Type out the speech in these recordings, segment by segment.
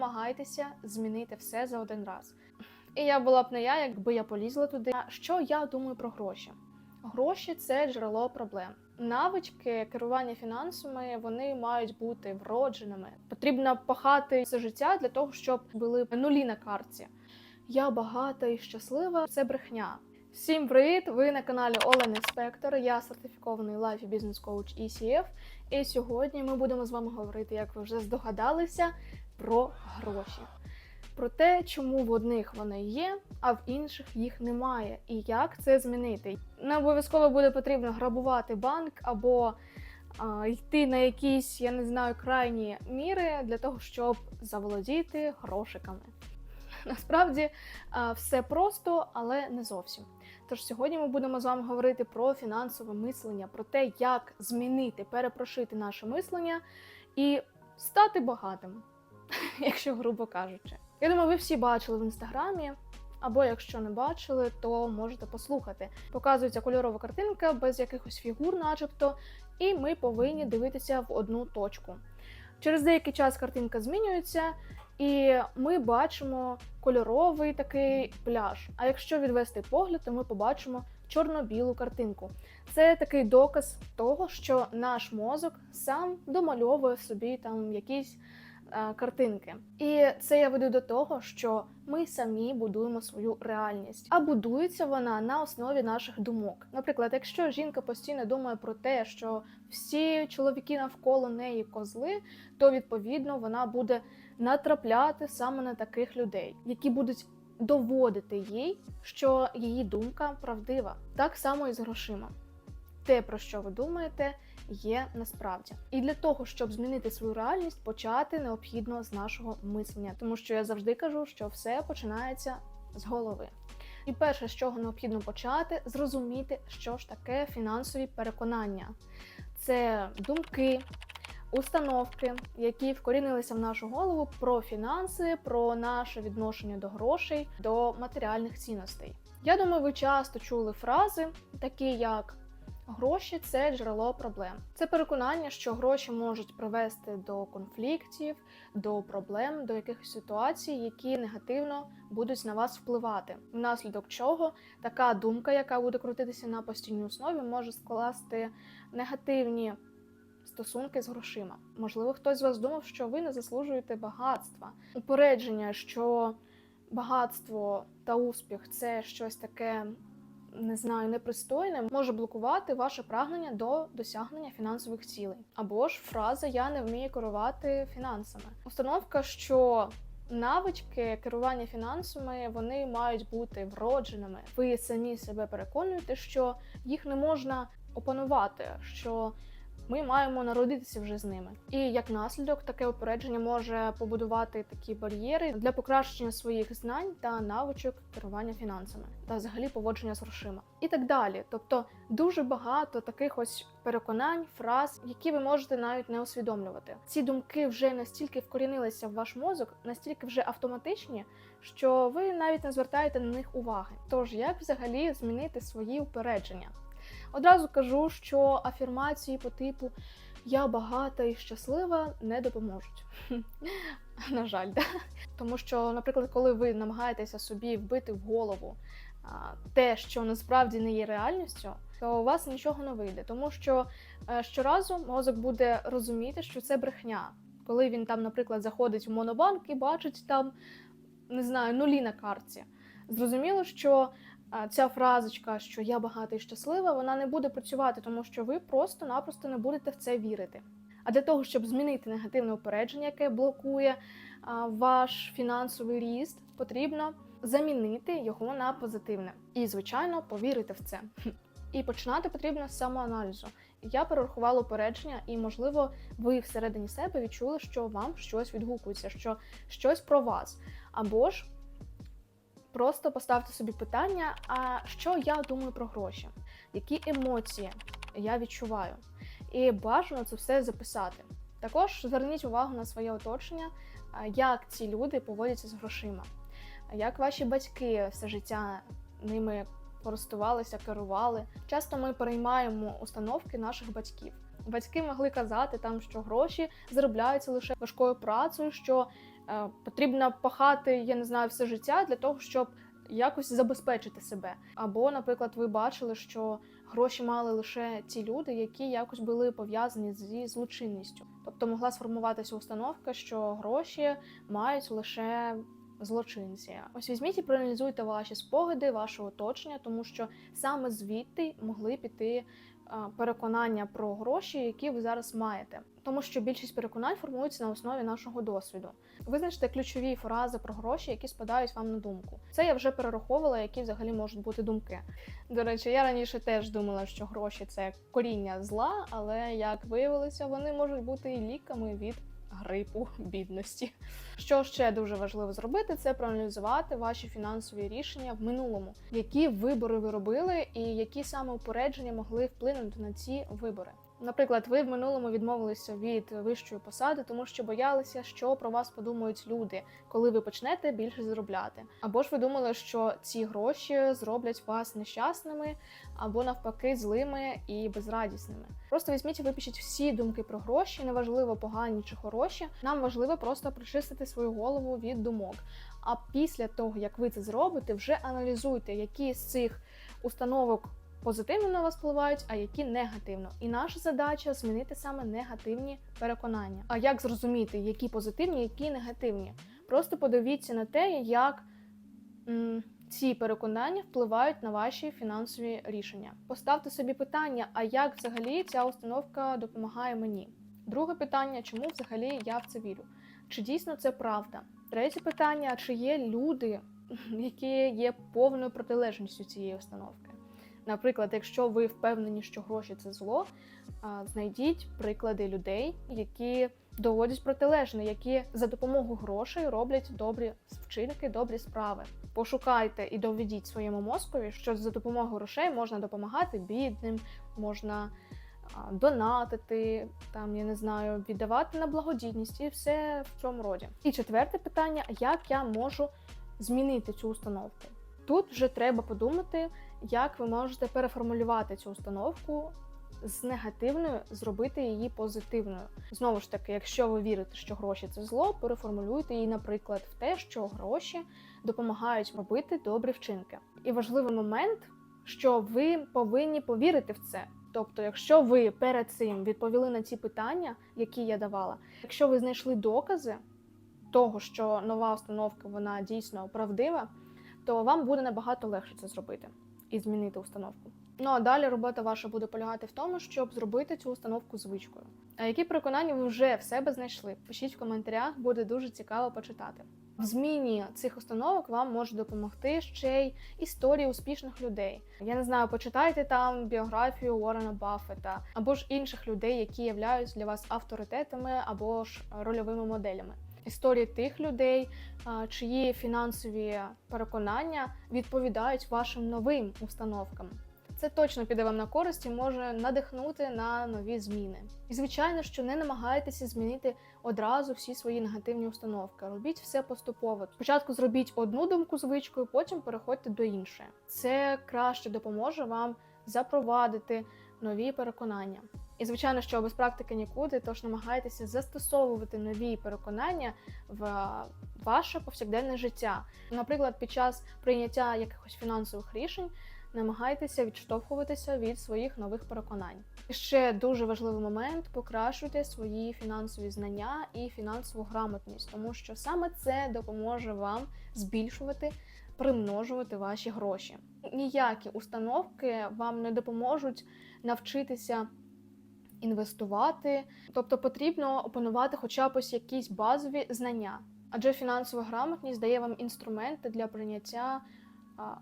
намагайтеся змінити все за один раз. І я була б не я, якби я полізла туди. Що я думаю про гроші? Гроші це джерело проблем. Навички керування фінансами вони мають бути вродженими. Потрібно пахати все життя для того, щоб були нулі на карті. Я багата і щаслива. Це брехня. Всім привіт! Ви на каналі Олени Спектор. Я сертифікований лайф і бізнес коуч ECF. І сьогодні ми будемо з вами говорити, як ви вже здогадалися, про гроші. Про те, чому в одних вони є, а в інших їх немає, і як це змінити. Не обов'язково буде потрібно грабувати банк або а, йти на якісь, я не знаю, крайні міри для того, щоб заволодіти грошиками. Насправді все просто, але не зовсім. Тож сьогодні ми будемо з вами говорити про фінансове мислення, про те, як змінити, перепрошити наше мислення і стати багатим, якщо грубо кажучи. Я думаю, ви всі бачили в інстаграмі, або якщо не бачили, то можете послухати. Показується кольорова картинка без якихось фігур, начебто, і ми повинні дивитися в одну точку. Через деякий час картинка змінюється, і ми бачимо кольоровий такий пляж. А якщо відвести погляд, то ми побачимо чорно-білу картинку. Це такий доказ того, що наш мозок сам домальовує собі там якісь картинки. І це я веду до того, що ми самі будуємо свою реальність, а будується вона на основі наших думок. Наприклад, якщо жінка постійно думає про те, що всі чоловіки навколо неї козли, то відповідно вона буде натрапляти саме на таких людей, які будуть доводити їй, що її думка правдива. Так само і з грошима. Те, про що ви думаєте, є насправді. І для того, щоб змінити свою реальність, почати необхідно з нашого мислення, тому що я завжди кажу, що все починається з голови. І перше, з чого необхідно почати, зрозуміти, що ж таке фінансові переконання. Це думки, установки, які вкорінилися в нашу голову про фінанси, про наше відношення до грошей, до матеріальних цінностей. Я думаю, ви часто чули фрази, такі як Гроші це джерело проблем. Це переконання, що гроші можуть привести до конфліктів, до проблем, до якихось ситуацій, які негативно будуть на вас впливати. Внаслідок чого така думка, яка буде крутитися на постійній основі, може скласти негативні стосунки з грошима. Можливо, хтось з вас думав, що ви не заслужуєте багатства. Упередження, що багатство та успіх це щось таке не знаю, непристойне, може блокувати ваше прагнення до досягнення фінансових цілей. Або ж фраза Я не вмію керувати фінансами. Установка, що навички керування фінансами вони мають бути вродженими. Ви самі себе переконуєте, що їх не можна опанувати. що ми маємо народитися вже з ними. І як наслідок, таке опередження може побудувати такі бар'єри для покращення своїх знань та навичок керування фінансами та взагалі поводження з грошима. І так далі. Тобто дуже багато таких ось переконань, фраз, які ви можете навіть не усвідомлювати. Ці думки вже настільки вкорінилися в ваш мозок, настільки вже автоматичні, що ви навіть не звертаєте на них уваги. Тож як взагалі змінити свої упередження? Одразу кажу, що афірмації по типу я багата і щаслива не допоможуть. На жаль, да? тому що, наприклад, коли ви намагаєтеся собі вбити в голову те, що насправді не є реальністю, то у вас нічого не вийде, тому що е, щоразу мозок буде розуміти, що це брехня. Коли він там, наприклад, заходить в монобанк і бачить там, не знаю, нулі на карті. Зрозуміло, що ця фразочка, що я багата і щаслива, вона не буде працювати, тому що ви просто-напросто не будете в це вірити. А для того, щоб змінити негативне упередження, яке блокує ваш фінансовий ріст, потрібно замінити його на позитивне і, звичайно, повірити в це. І починати потрібно з самоаналізу. Я перерахувала упередження, і, можливо, ви всередині себе відчули, що вам щось відгукується, що щось про вас. Або ж Просто поставте собі питання: а що я думаю про гроші? Які емоції я відчуваю? І бажано це все записати. Також зверніть увагу на своє оточення, як ці люди поводяться з грошима, як ваші батьки все життя ними користувалися, керували. Часто ми переймаємо установки наших батьків. Батьки могли казати, там, що гроші заробляються лише важкою працею, що Потрібно пахати, я не знаю, все життя для того, щоб якось забезпечити себе. Або, наприклад, ви бачили, що гроші мали лише ті люди, які якось були пов'язані зі злочинністю. Тобто могла сформуватися установка, що гроші мають лише злочинці. Ось візьміть і проаналізуйте ваші спогади, ваше оточення, тому що саме звідти могли піти переконання про гроші, які ви зараз маєте. Тому що більшість переконань формуються на основі нашого досвіду. Визначте ключові фрази про гроші, які спадають вам на думку. Це я вже перераховувала, які взагалі можуть бути думки. До речі, я раніше теж думала, що гроші це коріння зла, але як виявилося, вони можуть бути і ліками від грипу бідності. Що ще дуже важливо зробити, це проаналізувати ваші фінансові рішення в минулому, які вибори ви робили, і які саме упередження могли вплинути на ці вибори. Наприклад, ви в минулому відмовилися від вищої посади, тому що боялися, що про вас подумають люди, коли ви почнете більше заробляти. Або ж ви думали, що ці гроші зроблять вас нещасними, або навпаки, злими і безрадісними. Просто візьміть і випишіть всі думки про гроші, неважливо погані чи хороші. Нам важливо просто прочистити свою голову від думок. А після того, як ви це зробите, вже аналізуйте, які з цих установок позитивно на вас впливають, а які негативно. І наша задача змінити саме негативні переконання. А як зрозуміти, які позитивні, які негативні? Просто подивіться на те, як м, ці переконання впливають на ваші фінансові рішення. Поставте собі питання, а як взагалі ця установка допомагає мені? Друге питання, чому взагалі я в це вірю? Чи дійсно це правда? Третє питання: чи є люди, які є повною протилежністю цієї установки? Наприклад, якщо ви впевнені, що гроші це зло, знайдіть приклади людей, які доводять протилежне, які за допомогою грошей роблять добрі вчинки, добрі справи. Пошукайте і доведіть своєму мозкові, що за допомогою грошей можна допомагати бідним, можна донатити, там я не знаю, віддавати на благодійність і все в цьому роді. І четверте питання: як я можу змінити цю установку? Тут вже треба подумати, як ви можете переформулювати цю установку з негативною, зробити її позитивною. Знову ж таки, якщо ви вірите, що гроші це зло, переформулюйте її, наприклад, в те, що гроші допомагають робити добрі вчинки. І важливий момент, що ви повинні повірити в це. Тобто, якщо ви перед цим відповіли на ці питання, які я давала, якщо ви знайшли докази того, що нова установка вона дійсно правдива, то вам буде набагато легше це зробити і змінити установку. Ну а далі робота ваша буде полягати в тому, щоб зробити цю установку звичкою. А які переконання ви вже в себе знайшли? Пишіть в коментарях, буде дуже цікаво почитати. В зміні цих установок вам може допомогти ще й історії успішних людей. Я не знаю, почитайте там біографію Уоррена Баффета або ж інших людей, які являються для вас авторитетами або ж рольовими моделями. Історії тих людей, чиї фінансові переконання відповідають вашим новим установкам. Це точно піде вам на користь і може надихнути на нові зміни. І звичайно, що не намагайтеся змінити одразу всі свої негативні установки. Робіть все поступово. Спочатку зробіть одну думку звичкою, потім переходьте до іншої. Це краще допоможе вам запровадити нові переконання. І звичайно, що без практики нікуди, тож намагайтеся застосовувати нові переконання в ваше повсякденне життя. Наприклад, під час прийняття якихось фінансових рішень намагайтеся відштовхуватися від своїх нових переконань. Ще дуже важливий момент: покращуйте свої фінансові знання і фінансову грамотність, тому що саме це допоможе вам збільшувати. Примножувати ваші гроші. Ніякі установки вам не допоможуть навчитися інвестувати, тобто потрібно опанувати хоча б ось якісь базові знання. Адже фінансова грамотність дає вам інструменти для прийняття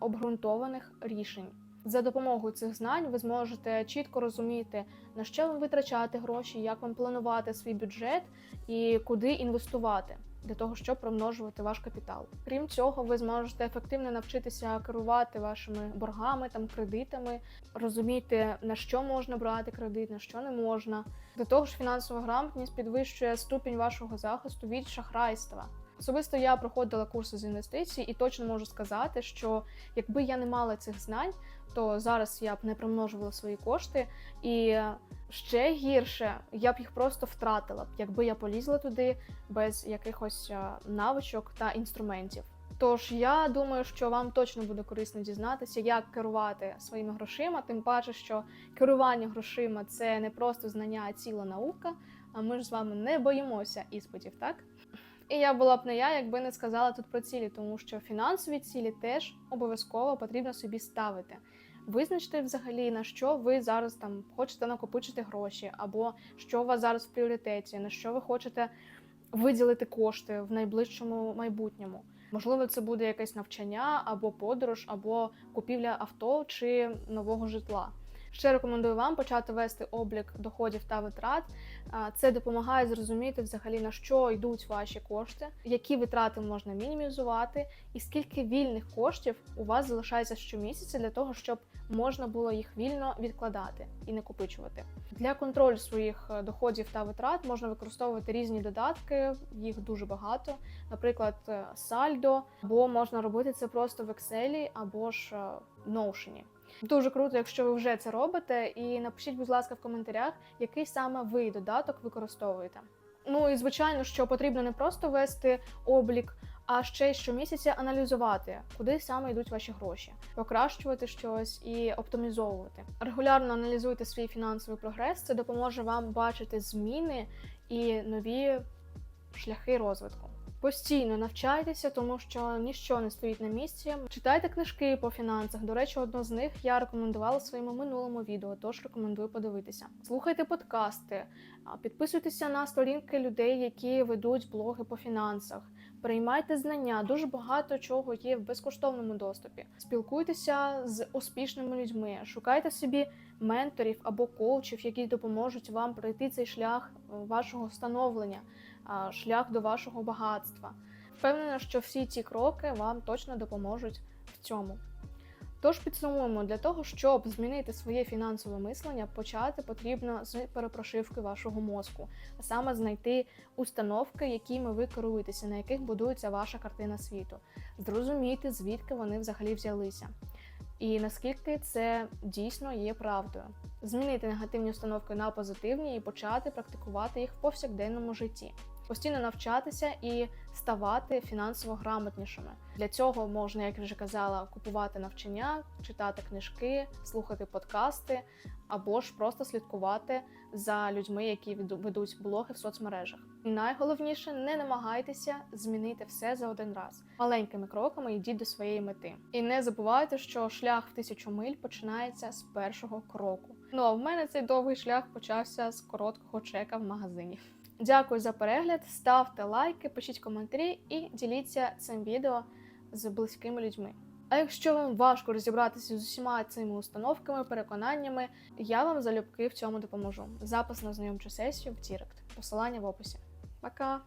обґрунтованих рішень. За допомогою цих знань ви зможете чітко розуміти, на що вам витрачати гроші, як вам планувати свій бюджет і куди інвестувати для того, щоб примножувати ваш капітал. Крім цього, ви зможете ефективно навчитися керувати вашими боргами там кредитами, розуміти на що можна брати кредит, на що не можна. До того ж, фінансова грамотність підвищує ступінь вашого захисту від шахрайства. Особисто я проходила курси з інвестицій і точно можу сказати, що якби я не мала цих знань, то зараз я б не примножувала свої кошти, і ще гірше я б їх просто втратила б, якби я полізла туди без якихось навичок та інструментів. Тож я думаю, що вам точно буде корисно дізнатися, як керувати своїми грошима, тим паче, що керування грошима це не просто знання, а ціла наука. А ми ж з вами не боїмося іспитів, так? І я була б не я, якби не сказала тут про цілі, тому що фінансові цілі теж обов'язково потрібно собі ставити. Визначте взагалі на що ви зараз там хочете накопичити гроші, або що у вас зараз в пріоритеті, на що ви хочете виділити кошти в найближчому майбутньому. Можливо, це буде якесь навчання, або подорож, або купівля авто чи нового житла. Ще рекомендую вам почати вести облік доходів та витрат. Це допомагає зрозуміти взагалі на що йдуть ваші кошти, які витрати можна мінімізувати, і скільки вільних коштів у вас залишається щомісяця для того, щоб можна було їх вільно відкладати і накопичувати. Для контролю своїх е, доходів та витрат можна використовувати різні додатки, їх дуже багато, наприклад, е, Saldo, або можна робити це просто в Excel або ж е, Notion. Дуже круто, якщо ви вже це робите, і напишіть, будь ласка, в коментарях, який саме ви додаток використовуєте. Ну і звичайно, що потрібно не просто вести облік, а ще щомісяця аналізувати, куди саме йдуть ваші гроші, покращувати щось і оптимізовувати. Регулярно аналізуйте свій фінансовий прогрес. Це допоможе вам бачити зміни і нові шляхи розвитку. Постійно навчайтеся, тому що ніщо не стоїть на місці. Читайте книжки по фінансах. До речі, одну з них я рекомендувала в своєму минулому відео, тож рекомендую подивитися. Слухайте подкасти, підписуйтеся на сторінки людей, які ведуть блоги по фінансах. Приймайте знання, дуже багато чого є в безкоштовному доступі. Спілкуйтеся з успішними людьми, шукайте собі менторів або коучів, які допоможуть вам пройти цей шлях вашого становлення, шлях до вашого багатства. Впевнена, що всі ці кроки вам точно допоможуть в цьому. Тож підсумуємо, для того, щоб змінити своє фінансове мислення, почати потрібно з перепрошивки вашого мозку, а саме знайти установки, якими ви керуєтеся, на яких будується ваша картина світу, зрозуміти, звідки вони взагалі взялися. І наскільки це дійсно є правдою, змінити негативні установки на позитивні і почати практикувати їх в повсякденному житті, постійно навчатися і ставати фінансово грамотнішими. Для цього можна, як вже казала, купувати навчання, читати книжки, слухати подкасти або ж просто слідкувати за людьми, які веду- ведуть блоги в соцмережах. І найголовніше не намагайтеся змінити все за один раз. Маленькими кроками йдіть до своєї мети. І не забувайте, що шлях в тисячу миль починається з першого кроку. Ну а в мене цей довгий шлях почався з короткого чека в магазині. Дякую за перегляд, ставте лайки, пишіть коментарі і діліться цим відео з близькими людьми. А якщо вам важко розібратися з усіма цими установками, переконаннями, я вам залюбки в цьому допоможу. Запис на знайомчу сесію в Дірект. Посилання в описі. Пока!